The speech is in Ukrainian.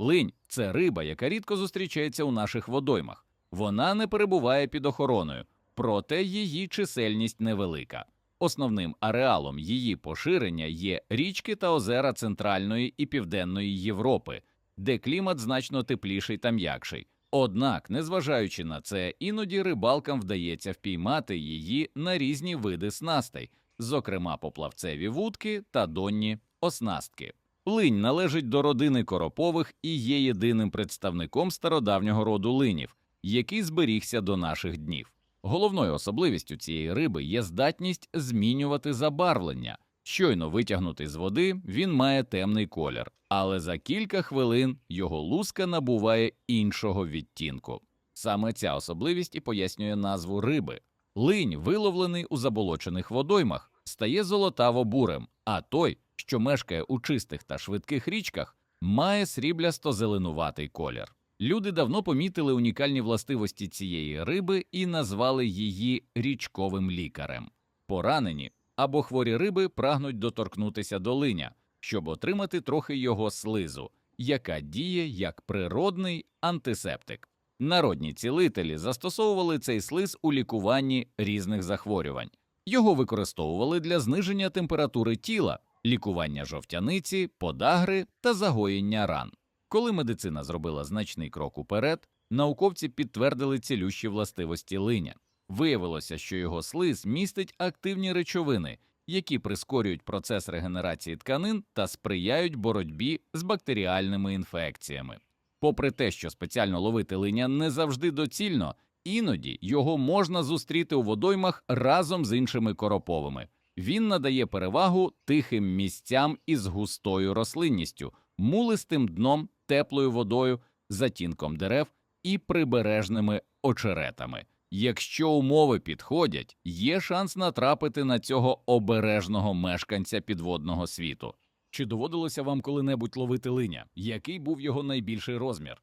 Линь це риба, яка рідко зустрічається у наших водоймах. Вона не перебуває під охороною, проте її чисельність невелика. Основним ареалом її поширення є річки та озера Центральної і Південної Європи, де клімат значно тепліший та м'якший. Однак, незважаючи на це, іноді рибалкам вдається впіймати її на різні види снастей, зокрема поплавцеві вудки та донні оснастки. Линь належить до родини коропових і є єдиним представником стародавнього роду линів, який зберігся до наших днів. Головною особливістю цієї риби є здатність змінювати забарвлення. Щойно витягнутий з води, він має темний колір, але за кілька хвилин його луска набуває іншого відтінку. Саме ця особливість і пояснює назву риби. Линь, виловлений у заболочених водоймах, стає золотаво-бурим, а той, що мешкає у чистих та швидких річках, має сріблясто-зеленуватий колір. Люди давно помітили унікальні властивості цієї риби і назвали її річковим лікарем. Поранені або хворі риби прагнуть доторкнутися до линя, щоб отримати трохи його слизу, яка діє як природний антисептик. Народні цілителі застосовували цей слиз у лікуванні різних захворювань. Його використовували для зниження температури тіла, лікування жовтяниці, подагри та загоєння ран. Коли медицина зробила значний крок уперед, науковці підтвердили цілющі властивості линя. Виявилося, що його слиз містить активні речовини, які прискорюють процес регенерації тканин та сприяють боротьбі з бактеріальними інфекціями. Попри те, що спеціально ловити линя не завжди доцільно, іноді його можна зустріти у водоймах разом з іншими короповими. Він надає перевагу тихим місцям із густою рослинністю, мулистим дном, теплою водою, затінком дерев і прибережними очеретами. Якщо умови підходять, є шанс натрапити на цього обережного мешканця підводного світу. Чи доводилося вам коли-небудь ловити линя? Який був його найбільший розмір?